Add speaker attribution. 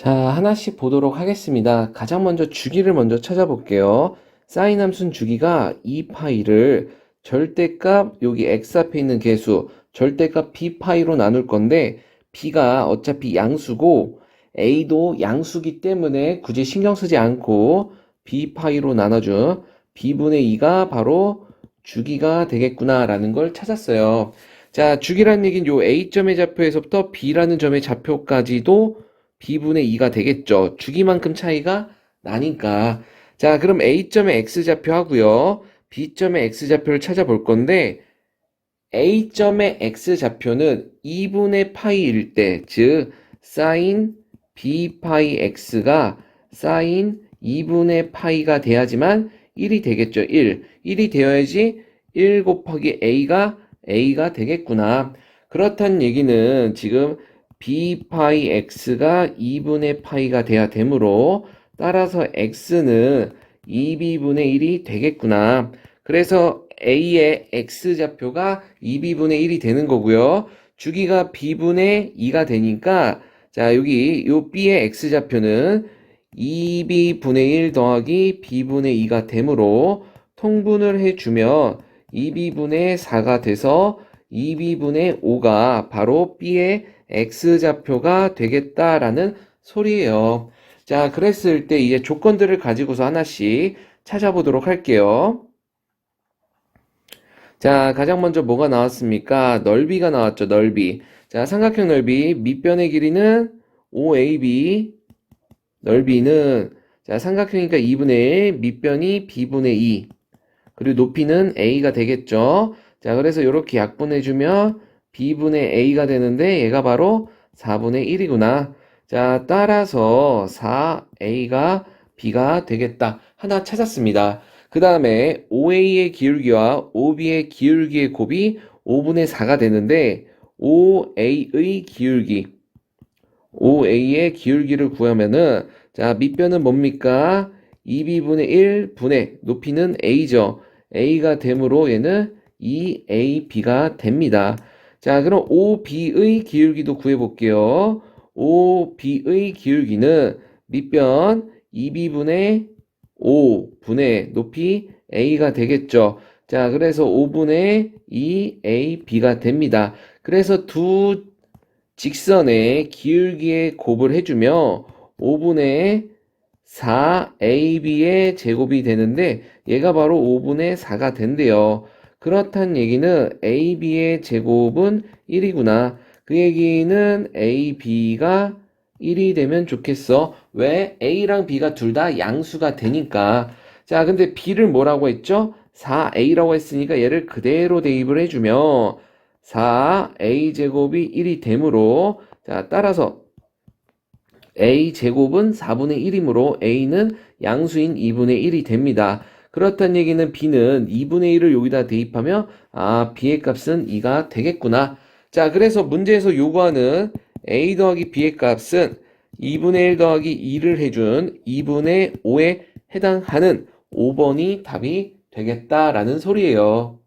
Speaker 1: 자, 하나씩 보도록 하겠습니다. 가장 먼저 주기를 먼저 찾아볼게요. 사인 함수는 주기가 이 파이를 절대값 여기 x 앞에 있는 개수 절대값 b 파이로 나눌 건데 b가 어차피 양수고 a도 양수기 때문에 굳이 신경 쓰지 않고 b 파이로 나눠준 b분의 2가 바로 주기가 되겠구나라는 걸 찾았어요. 자, 주기라는 얘기는 요 a점의 좌표에서부터 b라는 점의 좌표까지도 b분의 2가 되겠죠. 주기만큼 차이가 나니까. 자, 그럼 a점의 x좌표 하고요. b점의 x좌표를 찾아볼 건데 a점의 x좌표는 2분의 파이일 때, 즉 sin b 파이 x가 sin 2분의 파이가 돼야지만 1이 되겠죠. 1. 1이 되어야지 1 곱하기 a가 a가 되겠구나. 그렇다는 얘기는 지금 b 파이 x가 2분의 파이가 돼야 되므로 따라서 x는 2b분의 1이 되겠구나. 그래서 a의 x좌표가 2b분의 1이 되는 거고요. 주기가 b분의 2가 되니까 자 여기 요 b의 x좌표는 2b분의 1 더하기 b분의 2가 되므로 통분을 해주면 2b분의 4가 돼서 2b분의 5가 바로 b의 x좌표가 되겠다라는 소리예요. 자, 그랬을 때 이제 조건들을 가지고서 하나씩 찾아보도록 할게요. 자, 가장 먼저 뭐가 나왔습니까? 넓이가 나왔죠, 넓이. 자, 삼각형 넓이, 밑변의 길이는 5ab, 넓이는, 자, 삼각형이니까 2분의 1, 밑변이 b분의 2, 그리고 높이는 a가 되겠죠. 자, 그래서 이렇게 약분해주면 b분의 a가 되는데 얘가 바로 4분의 1이구나. 자, 따라서 4a가 b가 되겠다. 하나 찾았습니다. 그 다음에 5a의 기울기와 5b의 기울기의 곱이 5분의 4가 되는데 5a의 기울기 5a의 기울기를 구하면은 자 밑변은 뭡니까? 2b분의 1 분의 높이는 a죠. a가 되므로 얘는 2ab가 됩니다. 자 그럼 5b의 기울기도 구해볼게요. 5b의 기울기는 밑변 2b분의 5분의 높이 a가 되겠죠. 자, 그래서 5분의 2ab가 됩니다. 그래서 두 직선의 기울기의 곱을 해주면 5분의 4ab의 제곱이 되는데 얘가 바로 5분의 4가 된대요. 그렇단 얘기는 ab의 제곱은 1이구나. 그 얘기는 ab가 1이 되면 좋겠어. 왜? a랑 b가 둘 다 양수가 되니까. 자, 근데 b를 뭐라고 했죠? 4a라고 했으니까 얘를 그대로 대입을 해주면 4a 제곱이 1이 되므로 자, 따라서 a 제곱은 4분의 1이므로 a는 양수인 2분의 1이 됩니다. 그렇단 얘기는 b는 2분의 1을 여기다 대입하면 아, b의 값은 2가 되겠구나. 자, 그래서 문제에서 요구하는 a 더하기 b의 값은 2분의 1 더하기 2를 해준 2분의 5에 해당하는 5번이 답이 되겠다라는 소리예요.